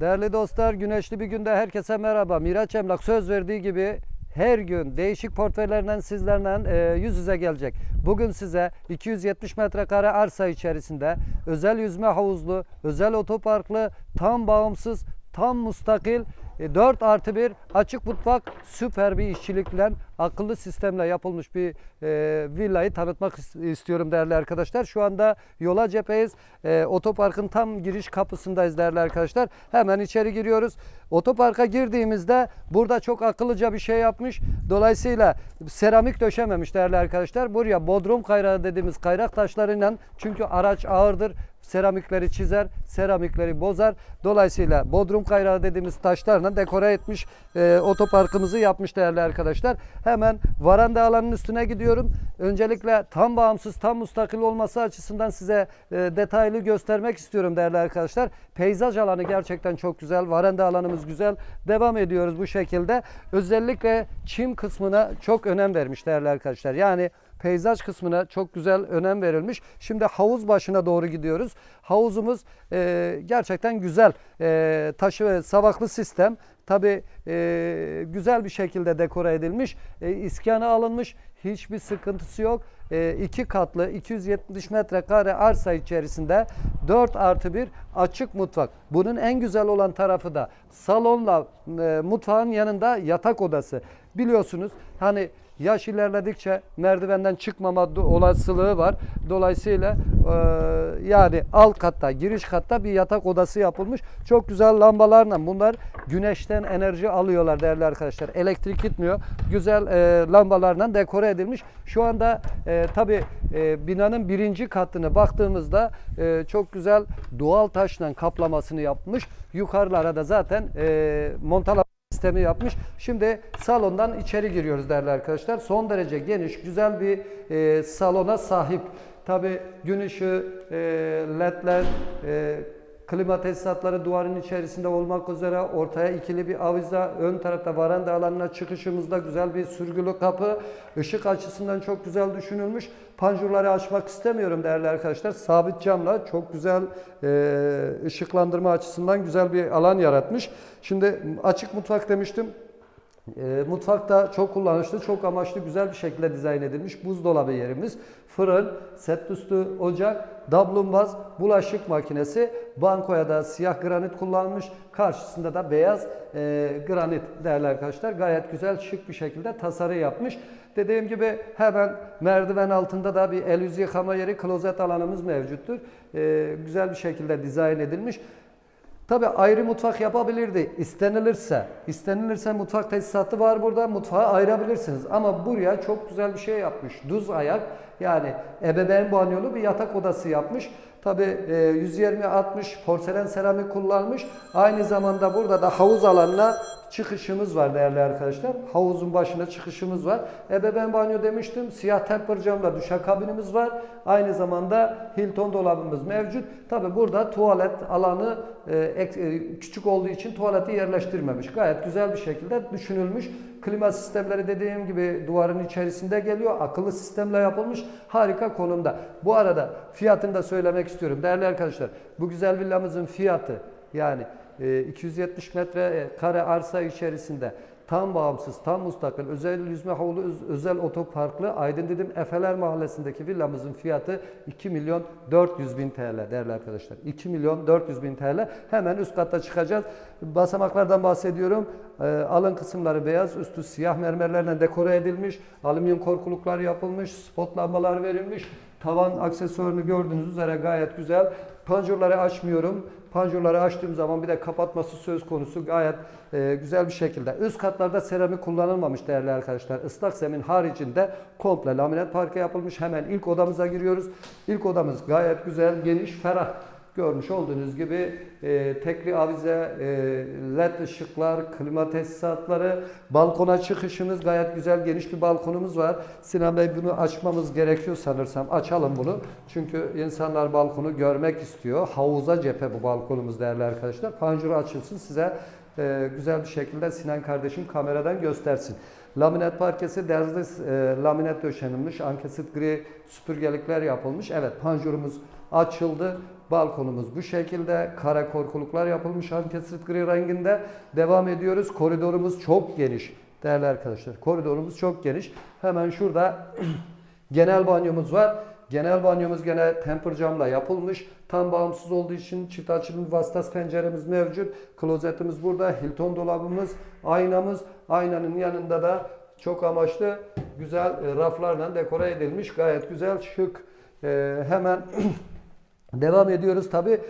Değerli dostlar, güneşli bir günde herkese merhaba. Miraç Emlak söz verdiği gibi her gün değişik portföylerden sizlerle e, yüz yüze gelecek. Bugün size 270 metrekare arsa içerisinde özel yüzme havuzlu, özel otoparklı, tam bağımsız, tam mustakil, 4 artı 1 açık mutfak, süper bir işçilikle, akıllı sistemle yapılmış bir e, villayı tanıtmak is- istiyorum değerli arkadaşlar. Şu anda yola cepheyiz. E, otoparkın tam giriş kapısındayız değerli arkadaşlar. Hemen içeri giriyoruz. Otoparka girdiğimizde burada çok akıllıca bir şey yapmış. Dolayısıyla seramik döşememiş değerli arkadaşlar. Buraya bodrum kayrağı dediğimiz kayrak taşlarıyla çünkü araç ağırdır seramikleri çizer, seramikleri bozar. Dolayısıyla bodrum kayrağı dediğimiz taşlarla dekore etmiş e, otoparkımızı yapmış değerli arkadaşlar. Hemen varanda alanının üstüne gidiyorum. Öncelikle tam bağımsız, tam mustakil olması açısından size e, detaylı göstermek istiyorum değerli arkadaşlar. Peyzaj alanı gerçekten çok güzel. Varanda alanımız güzel. Devam ediyoruz bu şekilde. Özellikle çim kısmına çok önem vermiş değerli arkadaşlar. Yani peyzaj kısmına çok güzel önem verilmiş. Şimdi havuz başına doğru gidiyoruz. Havuzumuz e, gerçekten güzel. E, taşı ve savaklı sistem. Tabi güzel bir şekilde dekore edilmiş. E, iskanı alınmış. Hiçbir sıkıntısı yok. E, iki katlı 270 metrekare arsa içerisinde 4 artı 1 açık mutfak. Bunun en güzel olan tarafı da salonla e, mutfağın yanında yatak odası. Biliyorsunuz hani yaş ilerledikçe merdivenden çıkmama olasılığı var. Dolayısıyla e, yani alt katta, giriş katta bir yatak odası yapılmış. Çok güzel lambalarla bunlar güneşten enerji alıyorlar değerli arkadaşlar. Elektrik gitmiyor. Güzel e, lambalarla dekore edilmiş. Şu anda e, tabi binanın birinci katını baktığımızda e, çok güzel doğal taşla kaplamasını yapmış. Yukarılara da zaten e, montalama sistemi yapmış. Şimdi salondan içeri giriyoruz değerli arkadaşlar. Son derece geniş, güzel bir e, salona sahip. Tabi gün ışığı, e, ledler, e, klima tesisatları duvarın içerisinde olmak üzere ortaya ikili bir avize, ön tarafta varanda alanına çıkışımızda güzel bir sürgülü kapı. Işık açısından çok güzel düşünülmüş. Panjurları açmak istemiyorum değerli arkadaşlar. Sabit camla çok güzel e, ışıklandırma açısından güzel bir alan yaratmış. Şimdi açık mutfak demiştim. E, mutfakta çok kullanışlı, çok amaçlı, güzel bir şekilde dizayn edilmiş buzdolabı yerimiz, fırın, set üstü ocak, dablumbaz, bulaşık makinesi, bankoya da siyah granit kullanılmış, karşısında da beyaz e, granit değerli arkadaşlar. Gayet güzel, şık bir şekilde tasarı yapmış. Dediğim gibi hemen merdiven altında da bir el yüz yıkama yeri, klozet alanımız mevcuttur. E, güzel bir şekilde dizayn edilmiş. Tabi ayrı mutfak yapabilirdi istenilirse. İstenilirse mutfak tesisatı var burada. Mutfağı ayırabilirsiniz. Ama buraya çok güzel bir şey yapmış. Düz ayak yani ebeveyn banyolu bir yatak odası yapmış. Tabi 120-60 porselen seramik kullanmış. Aynı zamanda burada da havuz alanına çıkışımız var değerli arkadaşlar. Havuzun başına çıkışımız var. Ebeveyn banyo demiştim. Siyah temper camla duşakabinimiz var. Aynı zamanda Hilton dolabımız mevcut. Tabi burada tuvalet alanı e, e, küçük olduğu için tuvaleti yerleştirmemiş. Gayet güzel bir şekilde düşünülmüş. Klima sistemleri dediğim gibi duvarın içerisinde geliyor. Akıllı sistemle yapılmış. Harika konumda. Bu arada fiyatını da söylemek istiyorum. Değerli arkadaşlar bu güzel villamızın fiyatı yani e, 270 metre e, kare arsa içerisinde tam bağımsız, tam mustakil, özel yüzme havlu, öz- özel otoparklı Aydın dedim Efeler Mahallesi'ndeki villamızın fiyatı 2 milyon 400 bin TL değerli arkadaşlar. 2 milyon 400 bin TL. Hemen üst katta çıkacağız. Basamaklardan bahsediyorum. E, alın kısımları beyaz, üstü siyah mermerlerle dekore edilmiş. Alüminyum korkuluklar yapılmış, spot lambalar verilmiş. Tavan aksesuarını gördüğünüz üzere gayet güzel. Panjurları açmıyorum. Panjurları açtığım zaman bir de kapatması söz konusu gayet e, güzel bir şekilde. Üst katlarda seramik kullanılmamış değerli arkadaşlar. Islak zemin haricinde komple laminat parke yapılmış. Hemen ilk odamıza giriyoruz. İlk odamız gayet güzel, geniş, ferah. Görmüş olduğunuz gibi e, tekli avize, e, led ışıklar, klima tesisatları, balkona çıkışımız gayet güzel geniş bir balkonumuz var. Sinan Bey bunu açmamız gerekiyor sanırsam. Açalım bunu. Çünkü insanlar balkonu görmek istiyor. Havuza cephe bu balkonumuz değerli arkadaşlar. Panjuru açılsın size e, güzel bir şekilde Sinan kardeşim kameradan göstersin. Laminat parkesi derzli e, laminat döşenilmiş. Ankesit gri süpürgelikler yapılmış. Evet panjurumuz açıldı. Balkonumuz bu şekilde. Kara korkuluklar yapılmış ankesit gri renginde. Devam ediyoruz. Koridorumuz çok geniş. Değerli arkadaşlar koridorumuz çok geniş. Hemen şurada genel banyomuz var. Genel banyomuz gene temper camla yapılmış. Tam bağımsız olduğu için çift açılımlı vasıtas penceremiz mevcut. Klozetimiz burada. Hilton dolabımız, aynamız. Aynanın yanında da çok amaçlı güzel e, raflarla dekore edilmiş. Gayet güzel, şık. E, hemen Devam ediyoruz tabi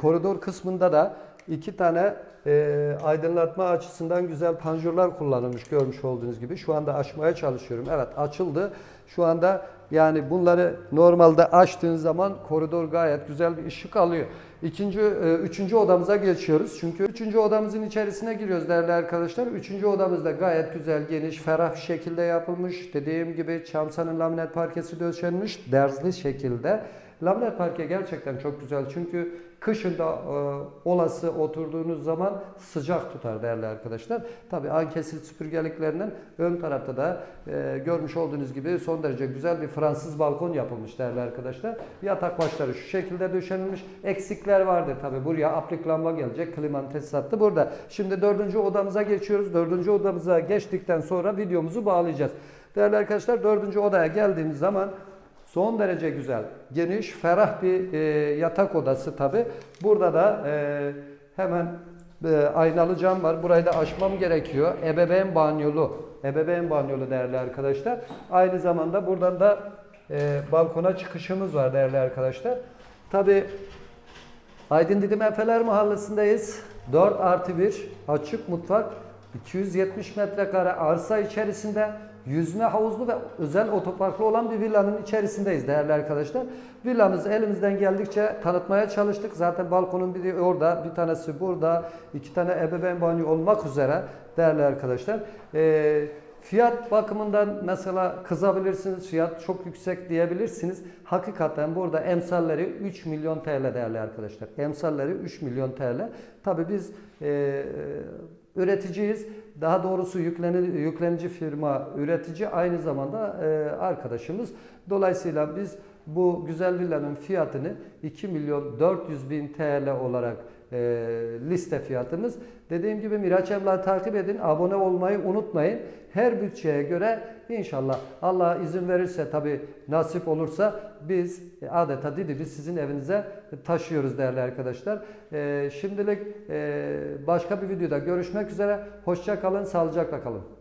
koridor kısmında da iki tane e, aydınlatma açısından güzel panjurlar kullanılmış görmüş olduğunuz gibi. Şu anda açmaya çalışıyorum. Evet açıldı. Şu anda yani bunları normalde açtığın zaman koridor gayet güzel bir ışık alıyor. İkinci, e, üçüncü odamıza geçiyoruz. Çünkü üçüncü odamızın içerisine giriyoruz değerli arkadaşlar. Üçüncü odamız da gayet güzel, geniş, ferah bir şekilde yapılmış. Dediğim gibi çamsanın laminat parkesi döşenmiş. Derzli şekilde. Laminat parke gerçekten çok güzel çünkü kışın da e, olası oturduğunuz zaman sıcak tutar değerli arkadaşlar. Tabi ankesit süpürgeliklerinin ön tarafta da e, görmüş olduğunuz gibi son derece güzel bir Fransız balkon yapılmış değerli arkadaşlar. Yatak başları şu şekilde döşenilmiş. Eksikler vardır tabi buraya aplik lamba gelecek. Klimanın tesisatı burada. Şimdi dördüncü odamıza geçiyoruz. Dördüncü odamıza geçtikten sonra videomuzu bağlayacağız. Değerli arkadaşlar dördüncü odaya geldiğimiz zaman Son derece güzel, geniş, ferah bir e, yatak odası tabi. Burada da e, hemen e, aynalı cam var. Burayı da açmam gerekiyor. Ebeveyn banyolu. Ebeveyn banyolu değerli arkadaşlar. Aynı zamanda buradan da e, balkona çıkışımız var değerli arkadaşlar. Tabi Aydın Didim Efeler Mahallesi'ndeyiz. 4 artı 1 açık mutfak. 270 metrekare arsa içerisinde yüzme havuzlu ve özel otoparklı olan bir villanın içerisindeyiz değerli arkadaşlar. Villamızı elimizden geldikçe tanıtmaya çalıştık. Zaten balkonun biri orada, bir tanesi burada, iki tane ebeveyn banyo olmak üzere değerli arkadaşlar. Ee, Fiyat bakımından mesela kızabilirsiniz, fiyat çok yüksek diyebilirsiniz. Hakikaten burada emsalleri 3 milyon TL değerli arkadaşlar. Emsalleri 3 milyon TL. Tabi biz e, üreticiyiz. Daha doğrusu yükleni, yüklenici firma üretici aynı zamanda e, arkadaşımız. Dolayısıyla biz bu güzel villanın fiyatını 2 milyon 400 bin TL olarak e, liste fiyatımız. Dediğim gibi Miraç Emlak'ı takip edin. Abone olmayı unutmayın. Her bütçeye göre inşallah Allah izin verirse tabi nasip olursa biz adeta Didim'i sizin evinize taşıyoruz değerli arkadaşlar. E, şimdilik e, başka bir videoda görüşmek üzere. Hoşça kalın, sağlıcakla kalın.